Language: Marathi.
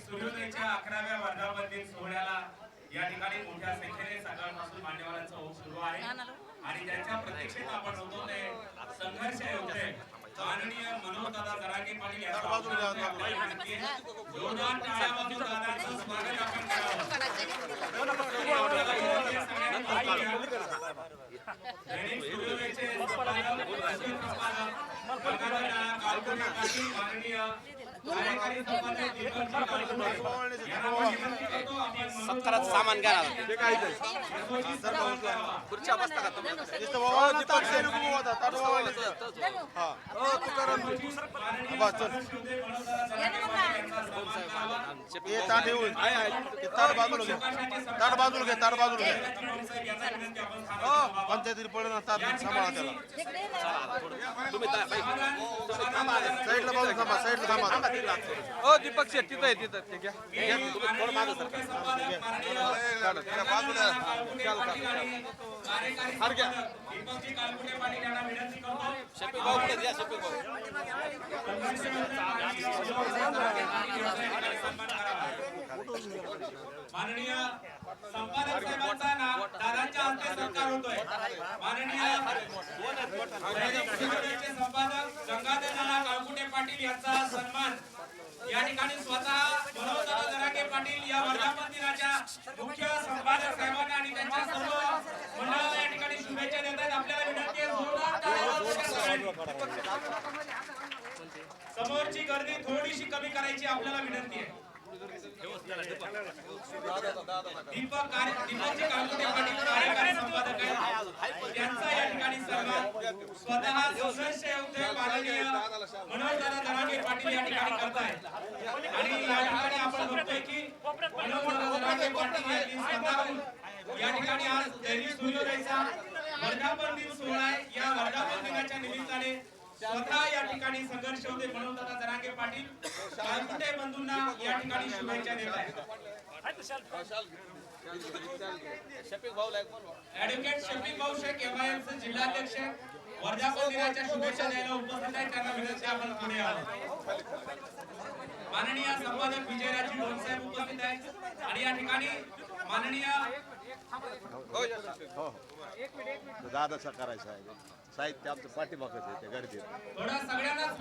सूर्योदयाच्या अकराव्या वर्धापन सोहळ्याला या ठिकाणी मोठ्या संख्येने सकाळपासून मान्यवरांचा ओघ सुरू आहे. आणि ज्यांच्या प्रतीक्षेत आपण होतो ते संघर्ष योद्धे. माननीय मनोज दादा जरांगे पाटील. जोरदार टाळ्या वाजवून दादांचं स्वागत आपण करावं. दैनिक सूर्योदयाचे संपादक, मुख्य संपादक, गंगाधर कालकुटे सत्काराचं सामान घ्या. खुर्च्या बसता का तुम्ही? ताट बाजूला घ्या ताट बाजूला घ्या ताट बाजूला आपण हो, थांबायला पंचायती पडे ना ताट सांभाळा त्याला. तुम्ही साईडला बाजू थांबा साईडला थांबा. हो दीपक शेट तिथं आहे तिथं. ते घ्या. माननीय संपादक शफीक भाऊ पुढे शफीक भाऊ. माननीय साहेबांचा नाव दादांच्या हस्ते सत्कार होतोय. माननीय दैनिक सूर्योदयाचे संपादक गंगाधर नाना काळकुटे पाटील यांचा सन्मान. या ठिकाणी स्वतः मनोज दराके पाटील या वर्धापन दिनाच्या मुख्य संपादक साहेबांना आणि त्यांच्या सर्व मंडळाला या ठिकाणी शुभेच्छा देत आहेत. आपल्याला विनंती जोरदार समोरची गर्दी थोडीशी कमी करायची आपल्याला विनंती आहे. दीपक कार्य दीपकजी कालकुटे पाटील कार्यकारी संपादक आहेत त्यांचा या ठिकाणी सन्मान स्वतः संघर्ष माननीय पाटील या ठिकाणी करतायत आणि या ठिकाणी आपण बघतोय की पाटील यांनी स्वतःहून या ठिकाणी आज दैनिक सूर्योदयचा वर्धापन दिन सोहळा आहे. या वर्धापन दिनाच्या निमित्ताने स्वतः या ठिकाणी संघर्ष होते म्हणून दादा जरांगे पाटील. कालकुटे बंधूंना या ठिकाणी शुभेच्छा देत आहेत. शफीक भाऊ. ऍडव्होकेट जिल्हाध्यक्ष वर्धापन दिनाच्या शुभेच्छा द्यायला उपस्थित आहेत. त्यांना विनंती आपण पुढे माननीय संपादक विजयराजी ढोलसाहेब उपस्थित आहेत. आणि या ठिकाणी माननीय दादाचा करायचा आहे. साहित्य आमचं पाठीमागच आहे गर्दीत. थोडं सगळ्यांनाच